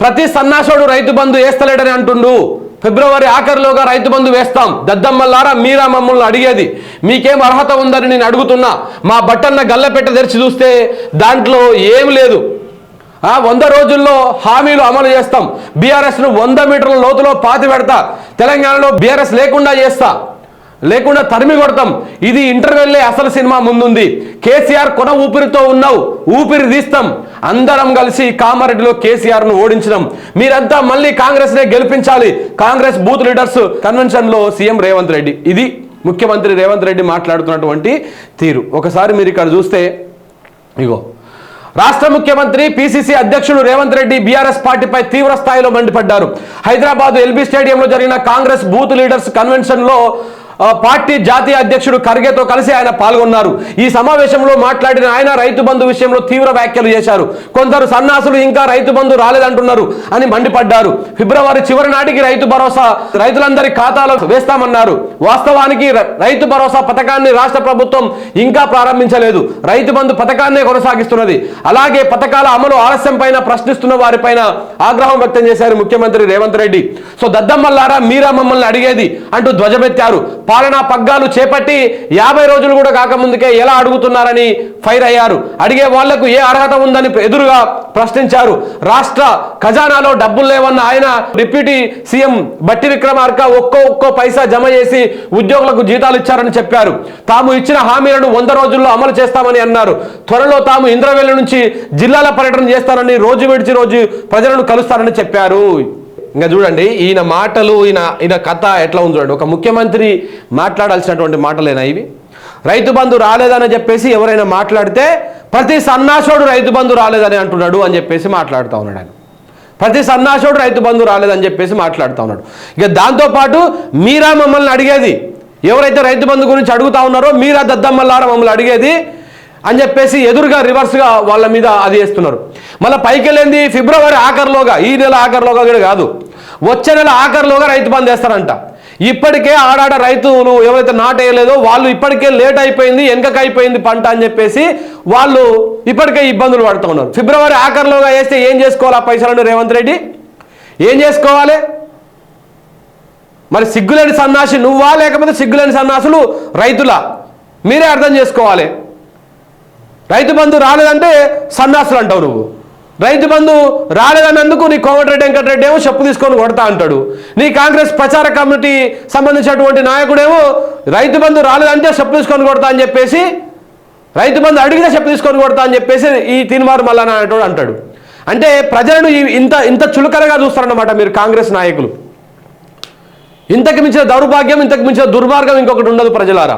ప్రతి సన్నాసుడు రైతు బంధు వేస్తలేడని అంటుండు. ఫిబ్రవరి ఆఖరిలోగా రైతు బంధు వేస్తాం. దద్దమ్మల్లారా మీరా మమ్మల్ని అడిగేది. మీకేం అర్హత ఉందని నేను అడుగుతున్నా. మా బట్టన్న గల్లపెట్ట తెరిచి చూస్తే దాంట్లో ఏం లేదు. వంద రోజుల్లో హామీలు అమలు చేస్తాం. బీఆర్ఎస్ను వంద మీటర్ల లోతులో పాతి పెడతా. తెలంగాణలో బీఆర్ఎస్ లేకుండా చేస్తా. లేకుండా తరిమి కొడతాం. ఇది ఇంటర్వెల్లే అసలు సినిమా ముందుంది. కేసీఆర్ కొన ఊపిరితో ఉన్నావు ఊపిరి తీస్తాం. అందరం కలిసి కామారెడ్డిలో కేసీఆర్ను ఓడించడం. మీరంతా మళ్ళీ కాంగ్రెస్ నే గెలిపించాలి. కాంగ్రెస్ బూత్ లీడర్స్ కన్వెన్షన్లో సీఎం రేవంత్ రెడ్డి. ఇది ముఖ్యమంత్రి రేవంత్ రెడ్డి మాట్లాడుతున్నటువంటి తీరు. ఒకసారి మీరు ఇక్కడ చూస్తే ఇగో రాష్ట్ర ముఖ్యమంత్రి పిసిసి అధ్యక్షుడు రేవంత్ రెడ్డి బీఆర్ఎస్ పార్టీపై తీవ్ర స్థాయిలో మండిపడ్డారు. హైదరాబాద్ ఎల్బీ స్టేడియంలో జరిగిన కాంగ్రెస్ బూత్ లీడర్స్ కన్వెన్షన్లో పార్టీ జాతీయ అధ్యక్షుడు ఖర్గేతో కలిసి ఆయన పాల్గొన్నారు. ఈ సమావేశంలో మాట్లాడిన ఆయన రైతు బంధు విషయంలో తీవ్ర వ్యాఖ్యలు చేశారు. కొందరు సన్నాసులు ఇంకా రైతు బంధు రాలేదంటున్నారు అని మండిపడ్డారు. ఫిబ్రవరి చివరి నాటికి రైతు భరోసా రైతులందరి ఖాతాలో వేస్తామన్నారు. వాస్తవానికి రైతు భరోసా పథకాన్ని రాష్ట్ర ప్రభుత్వం ఇంకా ప్రారంభించలేదు. రైతు బంధు పథకాన్నే కొనసాగిస్తున్నది. అలాగే పథకాల అమలు ఆలస్యం పైన ప్రశ్నిస్తున్న వారిపైన ఆగ్రహం వ్యక్తం చేశారు ముఖ్యమంత్రి రేవంత్ రెడ్డి. సో దద్దమ్మల్లారా మీరా మమ్మల్ని అడిగేది అంటూ ధ్వజమెత్తారు. పాలనా పగ్గాలు చేపట్టి యాభై రోజులు కూడా కాకముందుకే ఎలా అడుగుతున్నారని ఫైర్ అయ్యారు. అడిగే వాళ్ళకు ఏ అర్హత ఉందని ఎదురుగా ప్రశ్నించారు. రాష్ట్ర ఖజానాలో డబ్బులు లేవన్న ఆయన డిప్యూటీ సీఎం బట్టి విక్రమార్క ఒక్కో ఒక్కో పైసా జమ చేసి ఉద్యోగులకు జీతాలు ఇచ్చారని చెప్పారు. తాము ఇచ్చిన హామీలను వంద రోజుల్లో అమలు చేస్తామని అన్నారు. త్వరలో తాము ఇంద్రవెల్లి నుంచి జిల్లాల పర్యటన చేస్తారని రోజు విడిచి రోజు ప్రజలను కలుస్తారని చెప్పారు. ఇంకా చూడండి ఈయన మాటలు ఈయన ఈయన కథ ఎట్లా ఉంది చూడండి. ఒక ముఖ్యమంత్రి మాట్లాడాల్సినటువంటి మాటలేనా ఇవి? రైతు బంధు రాలేదని చెప్పేసి ఎవరైనా మాట్లాడితే ప్రతి సన్నాసుడు రైతు బంధు రాలేదని అంటున్నాడు అని చెప్పేసి మాట్లాడుతూ ఉన్నాడు ఆయన. ప్రతి సన్నాసుడు రైతు బంధు రాలేదని చెప్పేసి మాట్లాడుతూ ఉన్నాడు. ఇక దాంతోపాటు మీరా మమ్మల్ని అడిగేది ఎవరైతే రైతు బంధు గురించి అడుగుతా ఉన్నారో మీరా దద్దమ్మల్లారా మమ్మల్ని అడిగేది అని చెప్పేసి ఎదురుగా రివర్స్గా వాళ్ళ మీద అది వేస్తున్నారు. మళ్ళీ పైకి వెళ్ళింది ఫిబ్రవరి ఆఖరిలోగా ఈ నెల ఆఖరిలోగా కూడా కాదు. వచ్చే నెల ఆఖరిలోగా రైతు బంద్ వేస్తారంట. ఇప్పటికే ఆడాడ రైతులు ఎవరైతే నాటేయలేదో వాళ్ళు ఇప్పటికే లేట్ అయిపోయింది వెనకకైపోయింది అయిపోయింది పంట అని చెప్పేసి వాళ్ళు ఇప్పటికే ఇబ్బందులు పడుతూ ఉన్నారు. ఫిబ్రవరి ఆఖరిలోగా వేస్తే ఏం చేసుకోవాలి ఆ పైసలను రేవంత్ రెడ్డి? ఏం చేసుకోవాలి? మరి సిగ్గులేని సన్నాసి నువ్వా? లేకపోతే సిగ్గులేని సన్నాసులు రైతులా? మీరే అర్థం చేసుకోవాలి. రైతు బంధు రాలేదంటే సన్నాసులు అంటావు నువ్వు. రైతు బంధు రాలేదన్నందుకు నీ కోమటిరెడ్డి వెంకటరెడ్డి ఏమో చెప్పు తీసుకొని కొడతా అంటాడు. నీ కాంగ్రెస్ ప్రచార కమిటీ సంబంధించినటువంటి నాయకుడేమో రైతు బంధు రాలేదంటే చెప్పు తీసుకొని కొడతా అని చెప్పేసి రైతు బంధు అడిగితే చెప్పు తీసుకొని కొడతా అని చెప్పేసి ఈ తినివారు మల్లన్న అనేటోడు అంటాడు. అంటే ప్రజలను ఇంత ఇంత చులకనగా చూస్తారన్నమాట మీరు కాంగ్రెస్ నాయకులు. ఇంతకు మించిన దౌర్భాగ్యం ఇంతకు మించిన దుర్మార్గం ఇంకొకటి ఉండదు ప్రజలారా.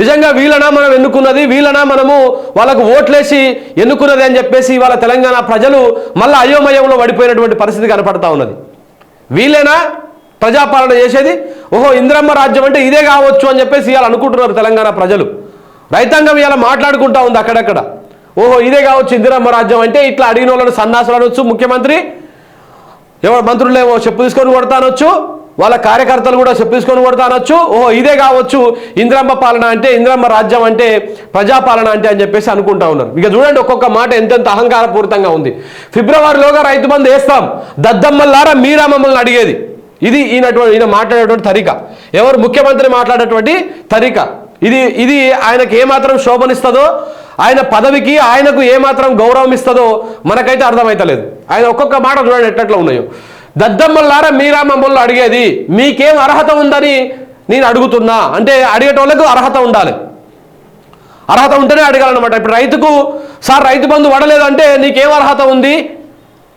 నిజంగా వీళ్ళనా మనం ఎన్నుకున్నది? వీళ్ళనా మనము వాళ్ళకు ఓట్లేసి ఎన్నుకున్నది అని చెప్పేసి ఇవాళ తెలంగాణ ప్రజలు మళ్ళీ అయోమయంలో పడిపోయినటువంటి పరిస్థితి కనపడతా ఉన్నది. వీళ్ళేనా ప్రజాపాలన చేసేది? ఓహో ఇంద్రమ్మ రాజ్యం అంటే ఇదే కావచ్చు అని చెప్పేసి ఇవాళ అనుకుంటున్నారు తెలంగాణ ప్రజలు. రైతాంగం ఇవాళ మాట్లాడుకుంటా ఉంది అక్కడక్కడ. ఓహో ఇదే కావచ్చు ఇందిరమ్మ రాజ్యం అంటే ఇట్లా అడిగిన వాళ్ళని సన్నాసులు అనొచ్చు ముఖ్యమంత్రి. ఎవరు మంత్రులేమో చెప్పు తీసుకొని కొడతానొచ్చు. వాళ్ళ కార్యకర్తలు కూడా చెప్పించుకొని తీసుకొని కొడతానొచ్చు ఓహో ఇదే కావచ్చు. ఇంద్రమ్మ పాలన అంటే ఇంద్రమ్మ రాజ్యం అంటే ప్రజాపాలన అంటే అని చెప్పేసి అనుకుంటా ఉన్నారు. ఇక చూడండి ఒక్కొక్క మాట ఎంతెంత అహంకారపూరితంగా ఉంది. ఫిబ్రవరిలోగా రైతు బంధు వేస్తాం. దద్దమ్మల్లారా మీరా మమ్మల్ని అడిగేది. ఇది ఈయనటువంటి ఈయన మాట్లాడేటువంటి తరిక. ఎవరు ముఖ్యమంత్రి మాట్లాడేటువంటి తరిక. ఇది ఇది ఆయనకు ఏమాత్రం శోభనిస్తుందో ఆయన పదవికి ఆయనకు ఏమాత్రం గౌరవం ఇస్తుందో మనకైతే అర్థమైతలేదు. ఆయన ఒక్కొక్క మాట చూడండి ఎట్లట్లా ఉన్నాయో. దద్దమ్మల్లారా మీరా మమ్మల్ని అడిగేది మీకేం అర్హత ఉందని నేను అడుగుతున్నా. అంటే అడిగేటోళ్ళకు అర్హత ఉండాలి. అర్హత ఉంటేనే అడగాలన్నమాట. ఇప్పుడు రైతుకు సార్ రైతు బంధు పడలేదంటే నీకేం అర్హత ఉంది?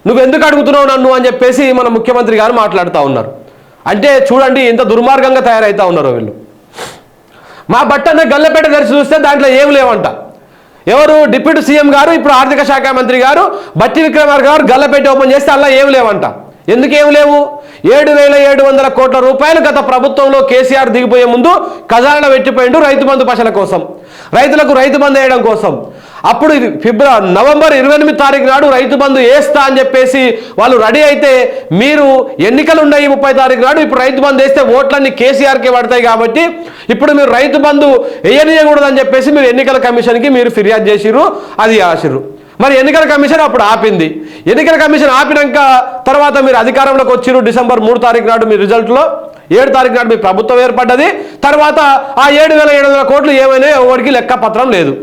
నువ్వు ఎందుకు అడుగుతున్నావు నన్ను? అని చెప్పేసి మన ముఖ్యమంత్రి గారు మాట్లాడుతూ ఉన్నారు. అంటే చూడండి ఎంత దుర్మార్గంగా తయారవుతా ఉన్నారు వీళ్ళు. మా బట్టన్న గల్లపేట తెరిచి చూస్తే దాంట్లో ఏం లేవంట. ఎవరు? డిప్యూటీ సీఎం గారు ఇప్పుడు ఆర్థిక శాఖ మంత్రి గారు బట్టి విక్రమార్ గారు గల్లపేట ఓపెన్ చేస్తే అలా ఏం లేవంట. ఎందుకేం లేవు? ఏడు వేల ఏడు వందల కోట్ల రూపాయలు గత ప్రభుత్వంలో కేసీఆర్ దిగిపోయే ముందు ఖజానా పెట్టిపోయిండు రైతు బంధు పశల కోసం. రైతులకు రైతు బంధు వేయడం కోసం. అప్పుడు ఫిబ్రవరి నవంబర్ ఇరవై ఎనిమిది తారీఖు నాడు రైతు బంధు వేస్తా అని చెప్పేసి వాళ్ళు రెడీ అయితే మీరు ఎన్నికలు ఉన్నాయి ముప్పై తారీఖు నాడు ఇప్పుడు రైతు బంధు వేస్తే ఓట్లన్నీ కేసీఆర్కే పడతాయి కాబట్టి ఇప్పుడు మీరు రైతు బంధు వేయనియకూడదని చెప్పేసి మీరు ఎన్నికల కమిషన్కి మీరు ఫిర్యాదు చేసిర్రు అది ఆశరు మరి ఎన్నికల కమిషన్ అప్పుడు ఆపింది. ఎన్నికల కమిషన్ ఆపినాక తర్వాత మీరు అధికారంలోకి వచ్చిరు డిసెంబర్ మూడు తారీఖు నాడు మీ రిజల్ట్లో ఏడు తారీఖు నాడు మీ ప్రభుత్వం ఏర్పడ్డది. తర్వాత ఆ ఏడు వేల ఏడు వందల కోట్లు ఏమైనా ఎవరికి లెక్క పత్రం లేదు.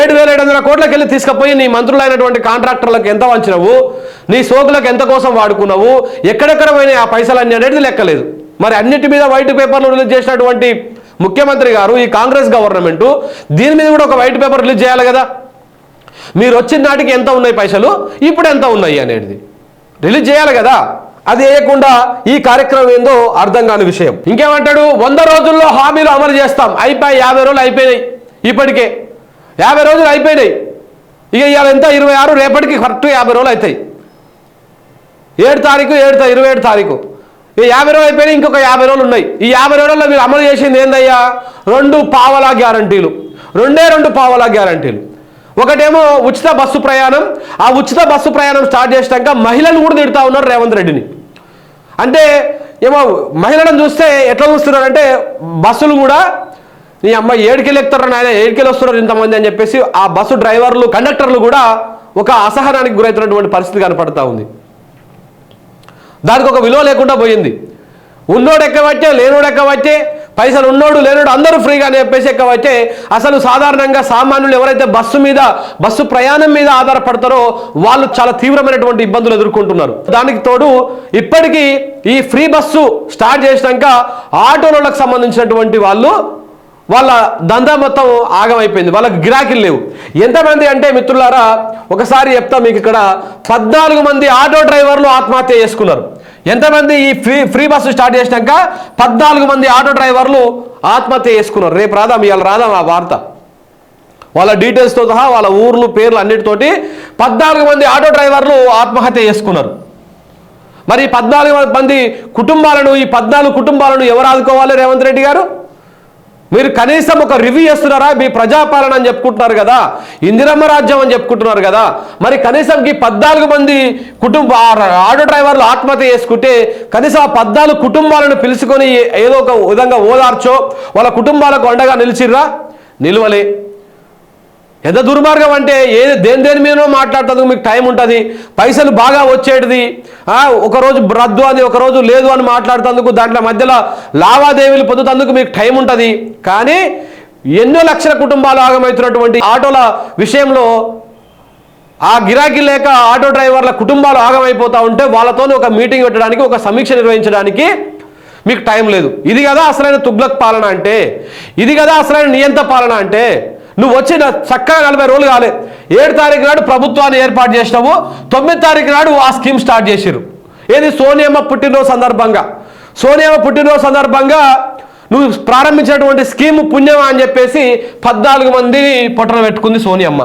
ఏడు వేల ఏడు వందల కోట్లకి వెళ్ళి తీసుకుపోయి నీ మంత్రులైనటువంటి కాంట్రాక్టర్లకు ఎంత వంచినవు? నీ సోకులకు ఎంత కోసం వాడుకున్నావు? ఎక్కడెక్కడ పోయినాయి ఆ పైసలన్నీ అనేది లెక్కలేదు. మరి అన్నిటి మీద వైట్ పేపర్లు రిలీజ్ చేసినటువంటి ముఖ్యమంత్రి గారు ఈ కాంగ్రెస్ గవర్నమెంట్ దీని మీద కూడా ఒక వైట్ పేపర్ రిలీజ్ చేయాలి కదా. మీరు వచ్చిన నాటికి ఎంత ఉన్నాయి పైసలు? ఇప్పుడు ఎంత ఉన్నాయి అనేది. రిలీజ్ చేయాలి కదా. అది వేయకుండా ఈ కార్యక్రమం ఏందో అర్థం కాని విషయం. ఇంకేమంటాడు? వంద రోజుల్లో హామీలు అమలు చేస్తాం. అయిపోయి యాభై రోజులు అయిపోయినాయి ఇప్పటికే. యాభై రోజులు అయిపోయినాయి. ఇక ఇవాళ ఎంత? ఇరవై ఆరు. రేపటికి కరెక్ట్ యాభై రోజులు అవుతాయి. ఏడు తారీఖు ఏడు ఇరవై ఏడు తారీఖు. ఈ యాభై రోజులు అయిపోయినాయి ఇంకొక యాభై రోజులు ఉన్నాయి. ఈ యాభై రోజుల్లో మీరు అమలు చేసింది ఏందయ్యా? రెండు పావలా గ్యారంటీలు. రెండే రెండు పావలా గ్యారంటీలు. ఒకటేమో ఉచిత బస్సు ప్రయాణం. ఆ ఉచిత బస్సు ప్రయాణం స్టార్ట్ చేసినాక మహిళలు కూడా తిడతా ఉన్నారు రేవంత్ రెడ్డిని. అంటే ఏమో మహిళలను చూస్తే ఎట్లా చూస్తున్నారంటే బస్సులు కూడా నీ అమ్మ ఏడుకెళ్ళి ఎక్కుతారు ఆయన ఏడుకెళ్ళి వస్తున్నారు ఇంతమంది అని చెప్పేసి ఆ బస్సు డ్రైవర్లు కండక్టర్లు కూడా ఒక అసహనానికి గురవుతున్నటువంటి పరిస్థితి కనపడతా ఉంది. దానికి ఒక విలువ లేకుండా పోయింది. ఉన్నోడు ఎక్కవచ్చే లేనోడు ఎక్కవచ్చే పైసలు ఉన్నోడు లేనోడు అందరూ ఫ్రీగా అని చెప్పేసి ఎక్కవచ్చే అసలు సాధారణంగా సామాన్యులు ఎవరైతే బస్సు మీద బస్సు ప్రయాణం మీద ఆధారపడతారో వాళ్ళు చాలా తీవ్రమైనటువంటి ఇబ్బందులు ఎదుర్కొంటున్నారు. దానికి తోడు ఇప్పటికీ ఈ ఫ్రీ బస్సు స్టార్ట్ చేసినాక ఆటోలకు సంబంధించినటువంటి వాళ్ళు వాళ్ళ దందా మొత్తం ఆగమైపోయింది. వాళ్ళకి గిరాకీలు లేవు. ఎంతమంది అంటే మిత్రులారా ఒకసారి చెప్తా మీకు ఇక్కడ పద్నాలుగు మంది ఆటో డ్రైవర్లు ఆత్మహత్య చేసుకున్నారు. ఎంతమంది ఈ ఫ్రీ ఫ్రీ బస్సు స్టార్ట్ చేసినాక పద్నాలుగు మంది ఆటో డ్రైవర్లు ఆత్మహత్య చేసుకున్నారు. రేపు రాదా ఇవాళ రాదా ఆ వార్త. వాళ్ళ డీటెయిల్స్తో సహా వాళ్ళ ఊర్లు పేర్లు అన్నిటితోటి పద్నాలుగు మంది ఆటో డ్రైవర్లు ఆత్మహత్య చేసుకున్నారు. మరి పద్నాలుగు మంది కుటుంబాలను ఈ పద్నాలుగు కుటుంబాలను ఎవరు ఆదుకోవాలి రేవంత్ రెడ్డి గారు? మీరు కనీసం ఒక రివ్యూ చేస్తున్నారా? మీ ప్రజాపాలన అని చెప్పుకుంటున్నారు కదా. ఇందిరమ్మ రాజ్యం అని చెప్పుకుంటున్నారు కదా. మరి కనీసం ఈ పద్నాలుగు మంది కుటుంబ ఆటో డ్రైవర్లు ఆత్మహత్య చేసుకుంటే కనీసం ఆ పద్నాలుగు కుటుంబాలను పిలుచుకొని ఏదో ఒక విధంగా ఓదార్చో. వాళ్ళ కుటుంబాలకు అండగా నిలిచిర్రా? నిలువలే. ఎంత దుర్మార్గం అంటే ఏ దేని దేని మీదనో మాట్లాడుతుంది మీకు టైం ఉంటుంది పైసలు బాగా వచ్చేటిది ఒకరోజు రద్దు అని ఒకరోజు లేదు అని మాట్లాడుతందుకు దాంట్లో మధ్యలో లావాదేవీలు పొందుతందుకు మీకు టైం ఉంటుంది. కానీ ఎన్నో లక్షల కుటుంబాలు ఆగమవుతున్నటువంటి ఆటోల విషయంలో ఆ గిరాకీ లేక ఆటో డ్రైవర్ల కుటుంబాలు ఆగమైపోతా ఉంటే వాళ్ళతో ఒక మీటింగ్ పెట్టడానికి ఒక సమీక్ష నిర్వహించడానికి మీకు టైం లేదు. ఇది కదా అసలైన తుగ్లక్ పాలన అంటే ఇది కదా అసలైన నియంత పాలన అంటే నువ్వు వచ్చిన చక్కగా నలభై రోజులు కాలే. ఏడు తారీఖు నాడు ప్రభుత్వాన్ని ఏర్పాటు చేసినావు. తొమ్మిది తారీఖు నాడు ఆ స్కీమ్ స్టార్ట్ చేసిరు ఏది? సోనియమ్మ పుట్టినరోజు సందర్భంగా. సోనియమ్మ పుట్టినరోజు సందర్భంగా నువ్వు ప్రారంభించినటువంటి స్కీమ్ పుణ్యమా అని చెప్పేసి పద్నాలుగు మంది పొట్టన పెట్టుకుంది సోనియమ్మ.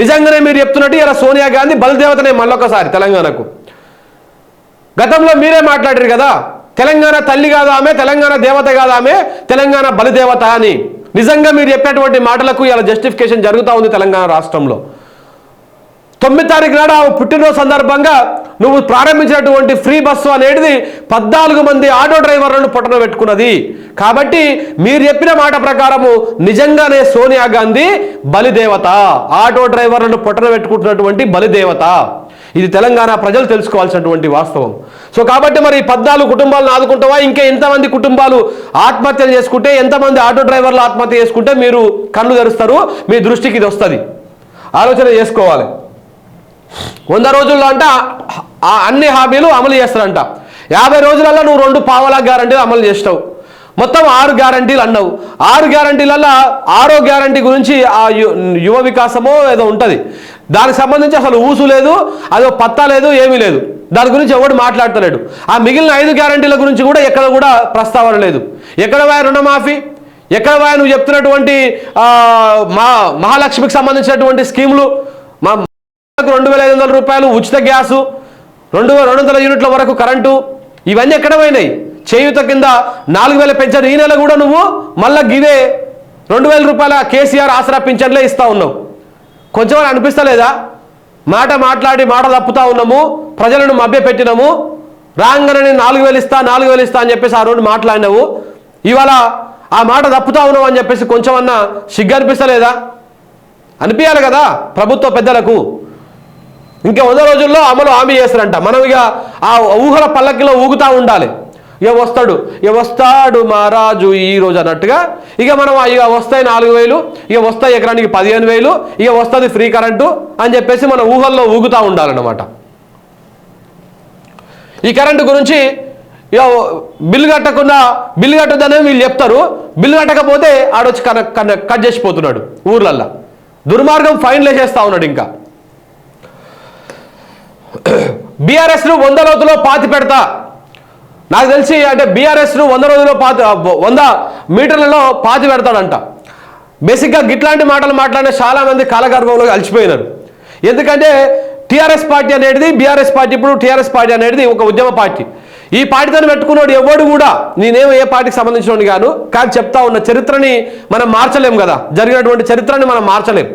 నిజంగానే మీరు చెప్తున్నట్టు ఇలా సోనియా గాంధీ బలిదేవతనే మళ్ళొకసారి తెలంగాణకు. గతంలో మీరే మాట్లాడారు కదా తెలంగాణ తల్లి కాదు ఆమె తెలంగాణ దేవత కాదు ఆమె తెలంగాణ బలిదేవత అని. నిజంగా మీరు చెప్పినటువంటి మాటలకు ఇలా జస్టిఫికేషన్ జరుగుతూ ఉంది తెలంగాణ రాష్ట్రంలో. తొమ్మిది తారీఖు నాడు ఆమె పుట్టినరోజు సందర్భంగా నువ్వు ప్రారంభించినటువంటి ఫ్రీ బస్సు అనేది పద్నాలుగు మంది ఆటో డ్రైవర్లను పొట్టన పెట్టుకున్నది. కాబట్టి మీరు చెప్పిన మాట ప్రకారము నిజంగానే సోనియా గాంధీ బలిదేవత ఆటో డ్రైవర్లను పొట్టన పెట్టుకుంటున్నటువంటి బలిదేవత. ఇది తెలంగాణ ప్రజలు తెలుసుకోవాల్సినటువంటి వాస్తవం. సో కాబట్టి మరి ఈ పద్నాలుగు కుటుంబాలను ఆదుకుంటావా? ఇంకా ఎంతమంది కుటుంబాలు ఆత్మహత్యలు చేసుకుంటే ఎంతమంది ఆటో డ్రైవర్లు ఆత్మహత్య చేసుకుంటే మీరు కళ్ళు తెరుస్తారు మీ దృష్టికి ఇది వస్తుంది. ఆలోచన చేసుకోవాలి. వంద రోజుల్లో అంట ఆ అన్ని హామీలు అమలు చేస్తారంట. యాభై రోజులలో నువ్వు రెండు పావలా గ్యారంటీలు అమలు చేస్తావు. మొత్తం ఆరు గ్యారంటీలు అన్నావు. ఆరు గ్యారంటీలలో ఆరో గ్యారంటీ గురించి ఆ యు- యువ వికాసమో ఏదో ఉంటుంది. దానికి సంబంధించి అసలు ఊసు లేదు అదో పత్తా లేదు ఏమీ లేదు. దాని గురించి ఎవడు మాట్లాడతలేడు. ఆ మిగిలిన ఐదు గ్యారంటీల గురించి కూడా ఎక్కడ కూడా ప్రస్తావన లేదు. ఎక్కడ వాయ రుణమాఫీ? ఎక్కడ వాయ నువ్వు చెప్తున్నటువంటి మా మహాలక్ష్మికి సంబంధించినటువంటి స్కీములు? మా రెండు వేల ఐదు వందల రూపాయలు ఉచిత గ్యాసు రెండు వేల రెండు వందల యూనిట్ల వరకు కరెంటు ఇవన్నీ ఎక్కడ పోయినాయి? చేయుత కింద నాలుగు వేల పెన్షన్ ఈ నెల కూడా నువ్వు మళ్ళా గివే రెండు వేల రూపాయల కేసీఆర్ ఆసరా పింఛన్లే ఇస్తా ఉన్నావు. కొంచెం అనిపిస్తలేదా? మాట మాట్లాడి మాట తప్పుతా ఉన్నాము ప్రజలను మభ్యపెట్టినాము రాగానే నేను నాలుగు వేలు ఇస్తా నాలుగు వేలు ఇస్తా అని చెప్పేసి ఆ రోజు మాట్లాడినావు. ఇవాళ ఆ మాట తప్పుతా ఉన్నావు అని చెప్పేసి కొంచెం అన్నా సిగ్గు అనిపిస్తలేదా? అనిపించాలి కదా ప్రభుత్వ పెద్దలకు. ఇంకా వంద రోజుల్లో అమలు హామీ చేస్తారంట. మనం ఇక ఆ ఊహల పల్లకిలో ఊగుతా ఉండాలి. ఇక వస్తాడు. ఇక వస్తాడు మహారాజు ఈ రోజు అన్నట్టుగా. ఇక మనం ఇక వస్తాయి నాలుగు వేలు ఇక వస్తాయి ఎకరానికి పదిహేను వేలు ఇక వస్తుంది ఫ్రీ కరెంటు అని చెప్పేసి మన ఊహల్లో ఊగుతూ ఉండాలన్నమాట. ఈ కరెంటు గురించి ఇక బిల్లు కట్టకుండా బిల్లు కట్టదని వీళ్ళు చెప్తారు. బిల్లు కట్టకపోతే ఆడొచ్చి కన కట్ చేసిపోతున్నాడు ఊర్లల్లో. దుర్మార్గం ఫైన్లు వేసేస్తా ఉన్నాడు ఇంకా. బీఆర్ఎస్ను వంద రోజుల్లో పాతి పెడతా. నాకు తెలిసి అంటే బీఆర్ఎస్ను వంద రోజుల్లో పాతి వంద మీటర్లలో పాతి పెడతాడంట. బేసిక్గా గిట్లాంటి మాటలు మాట్లాడిన చాలా మంది కాలగర్భంలో అలసిపోయినారు. ఎందుకంటే టీఆర్ఎస్ పార్టీ అనేది బీఆర్ఎస్ పార్టీ ఇప్పుడు టీఆర్ఎస్ పార్టీ అనేది ఒక ఉద్యమ పార్టీ. ఈ పార్టీతో పెట్టుకున్నాడు ఎవడు కూడా నేనేమో ఏ పార్టీకి సంబంధించిన గాను కానీ చెప్తా ఉన్న చరిత్రని మనం మార్చలేం కదా. జరిగినటువంటి చరిత్రని మనం మార్చలేం.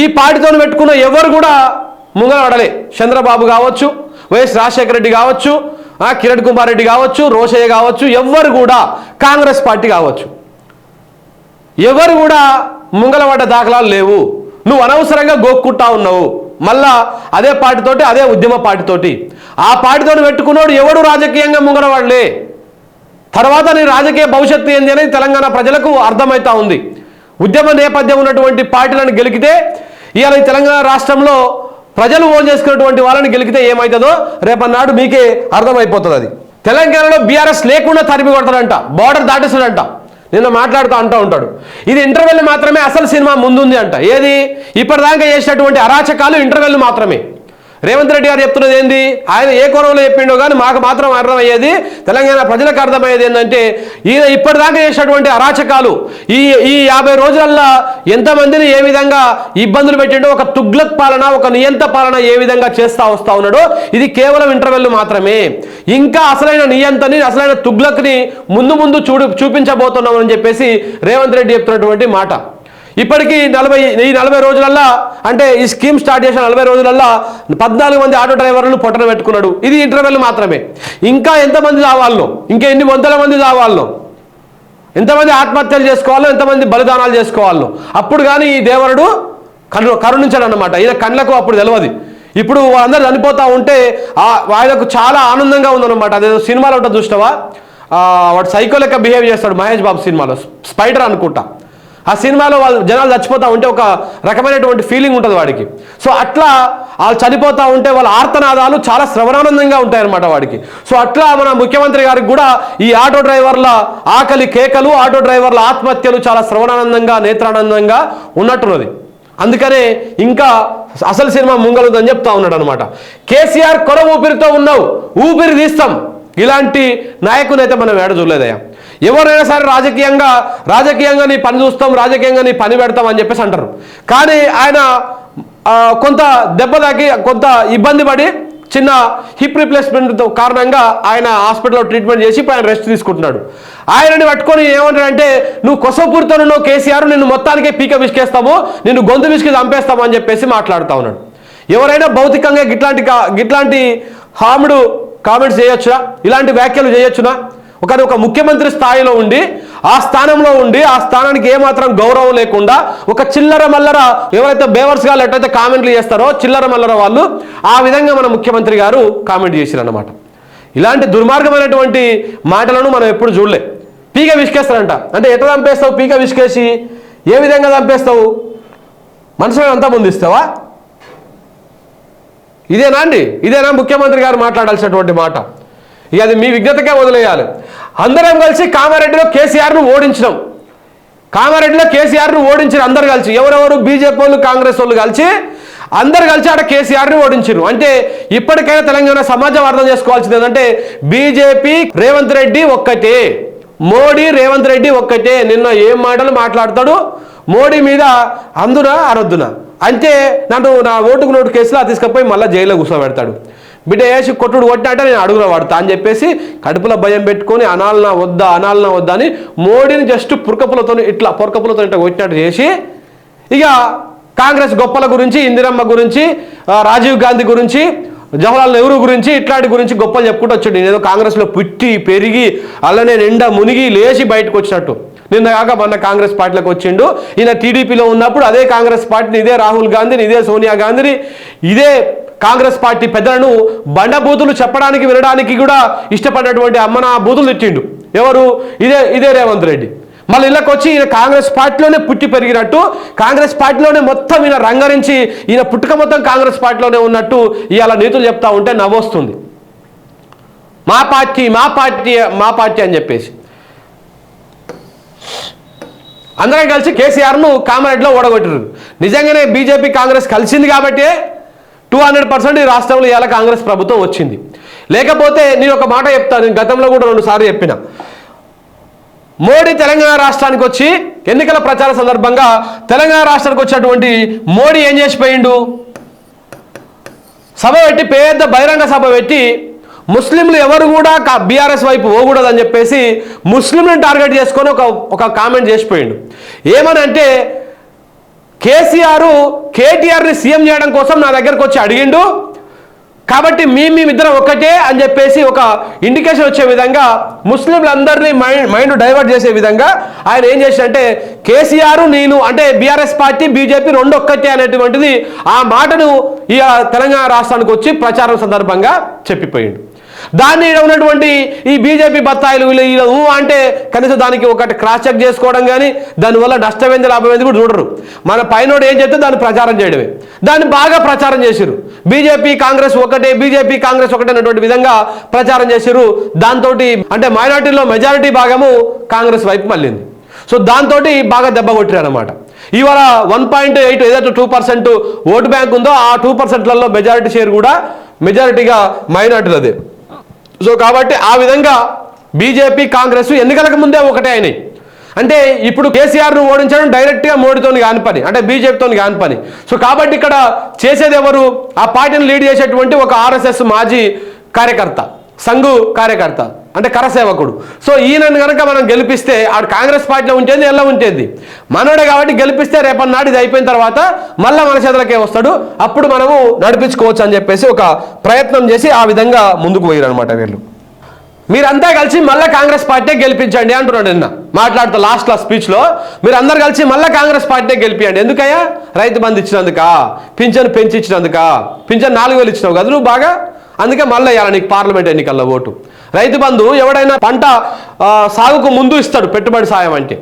ఈ పార్టీతో పెట్టుకున్న ఎవరు కూడా ముంగలవడలే చంద్రబాబు కావచ్చు వైఎస్ రాజశేఖర రెడ్డి కావచ్చు కిరణ్ కుమార్ రెడ్డి కావచ్చు రోషయ్య కావచ్చు ఎవ్వరు కూడా కాంగ్రెస్ పార్టీ కావచ్చు. ఎవరు కూడా ముంగలవడ్డ దాఖలాలు లేవు. నువ్వు అనవసరంగా గోక్కుంటా ఉన్నావు. మళ్ళా అదే పార్టీతోటి అదే ఉద్యమ పార్టీతోటి. ఆ పార్టీతో పెట్టుకున్నాడు ఎవడు రాజకీయంగా ముంగలవాడలే? తర్వాత నీ రాజకీయ భవిష్యత్తు ఏంది అనేది తెలంగాణ ప్రజలకు అర్థమవుతా ఉంది. ఉద్యమ నేపథ్యం ఉన్నటువంటి పార్టీలను గెలికితే ఇవాళ తెలంగాణ రాష్ట్రంలో ప్రజలు ఓన్ చేసుకున్నటువంటి వాళ్ళని గెలికితే ఏమవుతుందో రేపన్నాడు మీకే అర్థమైపోతుంది అది. తెలంగాణలో బీఆర్ఎస్ లేకుండా తరిమి కొడతాడంట బార్డర్ దాటిస్తాడంట. నిన్న మాట్లాడుతూ అంటూ ఉంటాడు. ఇది ఇంటర్వెల్ మాత్రమే అసలు సినిమా ముందుంది అంట. ఏది? ఇప్పటిదాకా చేసినటువంటి అరాచకాలు ఇంటర్వెల్ మాత్రమే. రేవంత్ రెడ్డి గారు చెప్తున్నది ఏంది? ఆయన ఏ కోణంలో చెప్పిండో కానీ మాకు మాత్రం అర్థమయ్యేది తెలంగాణ ప్రజలకు అర్థమయ్యేది ఏంటంటే ఈయన ఇప్పటిదాకా చేసినటువంటి అరాచకాలు ఈ ఈ యాభై రోజులల్లో ఎంతమందిని ఏ విధంగా ఇబ్బందులు పెట్టిండో ఒక తుగ్లక్ పాలన ఒక నియంత పాలన ఏ విధంగా చేస్తా వస్తా ఉన్నాడో ఇది కేవలం ఇంటర్వెల్ మాత్రమే. ఇంకా అసలైన నియంతని అసలైన తుగ్లక్ని ముందు ముందు చూడు చూపించబోతున్నామని చెప్పేసి రేవంత్ రెడ్డి చెప్తున్నటువంటి మాట. ఇప్పటికీ నలభై ఈ నలభై రోజులల్లా అంటే ఈ స్కీమ్ స్టార్ట్ చేసిన నలభై రోజులల్లా పద్నాలుగు మంది ఆటో డ్రైవర్లు పొట్టన పెట్టుకున్నాడు. ఇది ఇంటర్వెల్ మాత్రమే. ఇంకా ఎంతమంది కావాలనో ఇంకా ఎన్ని వందల మంది కావాలనో ఎంతమంది ఆత్మహత్యలు చేసుకోవాలో? ఎంతమంది బలిదానాలు చేసుకోవాలో? అప్పుడు కానీ ఈ దేవరుడు కను కరుణించాడు అనమాట ఈయన కళ్ళకు అప్పుడు తెలియదు ఇప్పుడు వాళ్ళందరూ చనిపోతూ ఉంటే ఆయనకు చాలా ఆనందంగా ఉందన్నమాట. అదేదో సినిమాలో ఉంటుంది చూసినవా? వాడు సైకో లెక్క బిహేవ్ చేస్తాడు మహేష్ బాబు సినిమాలో. స్పైడర్ అనుకుంటా. ఆ సినిమాలో వాళ్ళు జనాలు చచ్చిపోతూ ఉంటే ఒక రకమైనటువంటి ఫీలింగ్ ఉంటుంది వాడికి. సో అట్లా వాళ్ళు చనిపోతూ ఉంటే వాళ్ళ ఆర్తనాదాలు చాలా శ్రవణానందంగా ఉంటాయన్నమాట వాడికి. సో అట్లా మన ముఖ్యమంత్రి గారికి కూడా ఈ ఆటో డ్రైవర్ల ఆకలి కేకలు ఆటో డ్రైవర్ల ఆత్మహత్యలు చాలా శ్రవణానందంగా నేత్రానందంగా ఉన్నట్టున్నది. అందుకనే ఇంకా అసలు సినిమా ముంగలుందని చెప్తా ఉన్నాడు అనమాట కేసీఆర్ కొర ఊపిరితో ఉన్నావు ఊపిరి తీస్తాం. ఇలాంటి నాయకుని అయితే మనం ఏడ చూడలేదయ్యా. ఎవరైనా సరే రాజకీయంగా రాజకీయంగా నీ పని చూస్తాం రాజకీయంగా నీ పని పెడతాం అని చెప్పేసి అంటారు. కానీ ఆయన కొంత దెబ్బ తాకి కొంత ఇబ్బంది పడి చిన్న హిప్ రిప్లేస్మెంట్ కారణంగా ఆయన హాస్పిటల్లో ట్రీట్మెంట్ చేసి ఇప్పుడు ఆయన రెస్ట్ తీసుకుంటున్నాడు. ఆయనని పట్టుకొని ఏమంటాడంటే నువ్వు కొసపూరితో నువ్వు కేసీఆర్ నిన్ను మొత్తానికే పీక విసికేస్తాము నిన్ను గొంతు విసికి చంపేస్తాము అని చెప్పేసి మాట్లాడుతూ ఉన్నాడు. ఎవరైనా భౌతికంగా గిట్లాంటి గిట్లాంటి హాముడు కామెంట్స్ చేయొచ్చునా? ఇలాంటి వ్యాఖ్యలు చేయొచ్చునా? కానీ ఒక ముఖ్యమంత్రి స్థాయిలో ఉండి ఆ స్థానంలో ఉండి ఆ స్థానానికి ఏమాత్రం గౌరవం లేకుండా ఒక చిల్లర మల్లర ఎవరైతే బేవర్స్గా ఎట్టయితే కామెంట్లు చేస్తారో చిల్లర మల్లర వాళ్ళు ఆ విధంగా మన ముఖ్యమంత్రి గారు కామెంట్ చేసిరన్నమాట. ఇలాంటి దుర్మార్గమైనటువంటి మాటలను మనం ఎప్పుడు చూడలే. పీక విసికేస్తారంట. అంటే ఎట్లా చంపేస్తావు? పీక విసికేసి ఏ విధంగా చంపేస్తావు? మనసులో అంతా ముందిస్తావా? ఇదేనా అండి? ఇదేనా ముఖ్యమంత్రి గారు మాట్లాడాల్సినటువంటి మాట? ఇక అది మీ విజ్ఞతకే వదిలేయాలి. అందరం కలిసి కామారెడ్డిలో కేసీఆర్ను ఓడించినాం. కామారెడ్డిలో కేసీఆర్ను ఓడించారు అందరు కలిసి ఎవరెవరు? బీజేపీ వాళ్ళు కాంగ్రెస్ వాళ్ళు కలిసి అందరు కలిసి ఆడ కేసీఆర్ని ఓడించారు అంటే ఇప్పటికైనా తెలంగాణ సమాజం అర్థం చేసుకోవాల్సింది ఏంటంటే బీజేపీ రేవంత్ రెడ్డి ఒక్కటే మోడీ రేవంత్ రెడ్డి ఒక్కటే. నిన్న ఏం మాటలు మాట్లాడతాడు మోడీ మీద అందునా అనొద్దునా అంటే నన్ను నా ఓటుకు నోటు కేసులో తీసుకపోయి మళ్ళీ జైల్లో కూర్చోబెడతాడు. బిడ్డ వేసి కొట్టుడు కొట్టినట్టే నేను అడుగున పడతా అని చెప్పేసి కడుపులో భయం పెట్టుకొని అనాలన వద్దా అనాలన వద్దా అని మోడీని జస్ట్ పురకపులతో ఇట్లా పురకపులతో ఇట్లా కొట్టినట్టు చేసి ఇక కాంగ్రెస్ గొప్పల గురించి ఇందిరమ్మ గురించి రాజీవ్ గాంధీ గురించి జవహర్లాల్ నెహ్రూ గురించి ఇట్లాంటి గురించి గొప్పలు చెప్పుకుంటూ వచ్చాడు. నేను కాంగ్రెస్లో పుట్టి పెరిగి అలానే నిండా మునిగి లేచి బయటకు వచ్చినట్టు. నిన్న కాక మొన్న కాంగ్రెస్ పార్టీలోకి వచ్చిండు. ఈయన టీడీపీలో ఉన్నప్పుడు అదే కాంగ్రెస్ పార్టీని ఇదే రాహుల్ గాంధీని ఇదే సోనియా గాంధీని ఇదే కాంగ్రెస్ పార్టీ పెద్దలను బండబూతులు చెప్పడానికి వినడానికి కూడా ఇష్టపడినటువంటి అమ్మన బూతులు తిట్టిండు. ఎవరు? ఇదే ఇదే రేవంత్ రెడ్డి. మళ్ళీ ఇళ్ళకి వచ్చి ఈయన కాంగ్రెస్ పార్టీలోనే పుట్టి పెరిగినట్టు కాంగ్రెస్ పార్టీలోనే మొత్తం ఈయన రంగరించి ఈయన పుట్టుక మొత్తం కాంగ్రెస్ పార్టీలోనే ఉన్నట్టు ఇవాళ నీతులు చెప్తా ఉంటే నవ్వొస్తుంది. మా పార్టీ మా పార్టీ మా పార్టీ అని చెప్పేసి. అందరం కలిసి కేసీఆర్ను కామారెడ్డిలో ఓడగొట్టారు నిజంగానే బీజేపీ కాంగ్రెస్ కలిసింది కాబట్టి టూ హండ్రెడ్ పర్సెంట్ ఈ రాష్ట్రంలో ఇవాళ కాంగ్రెస్ ప్రభుత్వం వచ్చింది. లేకపోతే నేను ఒక మాట చెప్తాను నేను గతంలో కూడా రెండు సార్లు చెప్పిన. మోడీ తెలంగాణ రాష్ట్రానికి వచ్చి ఎన్నికల ప్రచార సందర్భంగా తెలంగాణ రాష్ట్రానికి వచ్చినటువంటి మోడీ ఏం చేసిపోయిండు? సభ పెట్టి పెద్ద బహిరంగ సభ పెట్టి ముస్లింలు ఎవరు కూడా బీఆర్ఎస్ వైపు పోకూడదని చెప్పేసి ముస్లింలను టార్గెట్ చేసుకొని ఒక ఒక కామెంట్ చేసిపోయిండు. ఏమనంటే కేసీఆర్ కేటీఆర్ని సీఎం చేయడం కోసం నా దగ్గరకు వచ్చి అడిగిండు. కాబట్టి మీ మేమిద్దరం ఒక్కటే అని చెప్పేసి ఒక ఇండికేషన్ వచ్చే విధంగా ముస్లింలందరినీ మైండ్ మైండ్ డైవర్ట్ చేసే విధంగా ఆయన ఏం చేశాడంటే కేసీఆర్ నేను అంటే బీఆర్ఎస్ పార్టీ బీజేపీ రెండు ఒక్కటే అనేటువంటిది ఆ మాటను ఈ తెలంగాణ రాష్ట్రానికి వచ్చి ప్రచారం సందర్భంగా చెప్పిపోయిండు. దాన్ని ఈడ ఉన్నటువంటి ఈ బీజేపీ బత్తాయిలు వీళ్ళు అంటే కనీసం దానికి ఒకటి క్రాస్ చెక్ చేసుకోవడం కానీ దానివల్ల నష్టమైంది లాభమైంది కూడా చూడరు. మన పైనోడు ఏం చెప్తే దాన్ని ప్రచారం చేయడమే. దాన్ని బాగా ప్రచారం చేసిరు బీజేపీ కాంగ్రెస్ ఒకటే బీజేపీ కాంగ్రెస్ ఒకటే అనేటువంటి విధంగా ప్రచారం చేసిరు దాంతో అంటే మైనార్టీలో మెజారిటీ భాగము కాంగ్రెస్ వైపు మళ్ళింది. సో దాంతో బాగా దెబ్బ కొట్టారు అనమాట ఇవాళ వన్ పాయింట్ ఎయిట్ ఏదైతే టూ పర్సెంట్ ఓటు బ్యాంక్ ఉందో ఆ టూ పర్సెంట్లలో మెజారిటీ షేర్ కూడా మెజారిటీగా మైనార్టీలదే. సో కాబట్టి ఆ విధంగా బీజేపీ కాంగ్రెస్ ఎన్నికలకు ముందే ఒకటే అయినాయి. అంటే ఇప్పుడు కేసీఆర్ను ఓడించడం డైరెక్ట్గా మోడీతో కాని పని అంటే బీజేపీతో కాని పని. సో కాబట్టి ఇక్కడ చేసేది ఎవరు? ఆ పార్టీని లీడ్ చేసేటువంటి ఒక ఆర్ఎస్ఎస్ మాజీ కార్యకర్త సంఘు కార్యకర్త. అంటే కరసేవకుడు. సో ఈయనను కనుక మనం గెలిపిస్తే ఆడు కాంగ్రెస్ పార్టీలో ఉంటేది ఎలా ఉంటేది. మనోడే కాబట్టి గెలిపిస్తే రేపటి ఇది అయిపోయిన తర్వాత మళ్ళీ మన చేతులకే వస్తాడు. అప్పుడు మనము నడిపించుకోవచ్చు అని చెప్పేసి ఒక ప్రయత్నం చేసి ఆ విధంగా ముందుకు పోయారు అనమాట వీళ్ళు. మీరంతా కలిసి మళ్ళీ కాంగ్రెస్ పార్టీ గెలిపించండి అంటున్నాడు నిన్న. మాట్లాడుతూ లాస్ట్ లా స్పీచ్లో మీరు అందరు కలిసి మళ్ళీ కాంగ్రెస్ పార్టీ గెలిపియండి. ఎందుకయ్యా? రైతు బంధు ఇచ్చినందుక? పింఛన్ పెంచి ఇచ్చినందుక పింఛన్ నాలుగు వేలు ఇచ్చినావు కదా నువ్వు బాగా? అందుకే మళ్ళీ ఇవ్వాలి నీకు పార్లమెంట్ ఎన్నికల్లో ఓటు. రైతు బంధు ఎవడైనా పంట సాగుకు ముందు ఇస్తాడు పెట్టుబడి సాయం అంటే.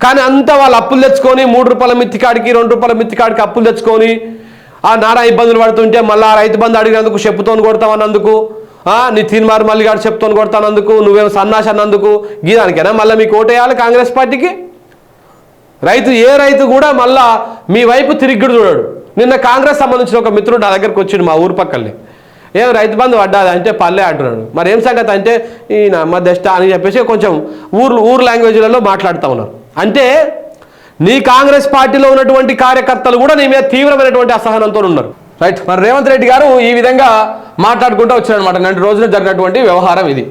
కానీ అంతా వాళ్ళు అప్పులు తెచ్చుకొని మూడు రూపాయల మిత్తికాడికి రెండు రూపాయల మిత్తికాడికి అప్పులు తెచ్చుకొని ఆ నానా ఇబ్బందులు పడుతుంటే మళ్ళీ ఆ రైతు బంధు అడిగినందుకు చెప్పుతోని కొడతామన్నందుకు ఆ, నీ తీన్మార్ మళ్ళీ గాడు చెప్తోని కొడతానందుకు నువ్వేమో సన్నాసి అన్నందుకు గీదానికేనా? మళ్ళీ మీకు ఓటేయాలి కాంగ్రెస్ పార్టీకి? రైతు ఏ రైతు కూడా మళ్ళా మీ వైపు తిరిగి చూడడు. నిన్న కాంగ్రెస్ సంబంధించిన ఒక మిత్రుడు నా దగ్గరకు వచ్చిండు మా ఊరు పక్కనే ఏం రైతు బంధు పడ్డాది అంటే పల్లె అంటున్నాడు. మరి ఏం సంగతి అంటే ఈయన మధ్యష్ట అని చెప్పేసి కొంచెం ఊరు ఊరు లాంగ్వేజ్లలో మాట్లాడుతూ ఉన్నారు. అంటే నీ కాంగ్రెస్ పార్టీలో ఉన్నటువంటి కార్యకర్తలు కూడా నీ మీద తీవ్రమైనటువంటి అసహనంతో ఉన్నారు. రైట్. మరి రేవంత్ రెడ్డి గారు ఈ విధంగా మాట్లాడుకుంటూ వచ్చారనమాట రెండు రోజున జరిగినటువంటి వ్యవహారం ఇది.